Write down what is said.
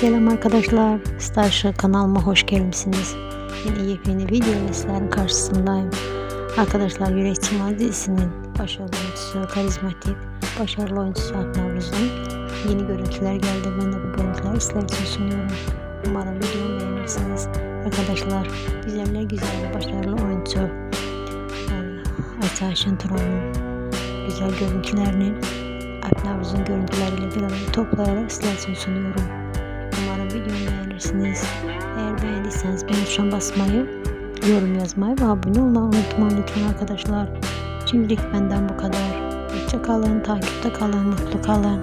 Selam arkadaşlar. Starship kanalıma hoş gelmişsiniz. Yeni yepyeni video ile sizlerin karşısındayım. Arkadaşlar Yürek Çimen dizisinin başarılı oyuncusu, karizmatik, başarılı oyuncusu Akın Avruz'un yeni görüntüler geldi. Ben de bu görüntüleri sizler için sunuyorum. Umarım videomu beğenirsiniz. Arkadaşlar güzeller güzel başarılı oyuncu yani Ayça Şenturan'ın güzel görüntülerini Akın Avruz'un görüntüleriyle bir araya toplayarak sizler için sunuyorum. Umarım videomu beğenirsiniz. Eğer beğendiyseniz beğen tuşuna basmayı, yorum yazmayı ve abone olmayı unutmayın lütfen arkadaşlar. Şimdilik benden bu kadar. Hoşça kalın, takipte kalın, mutlu kalın.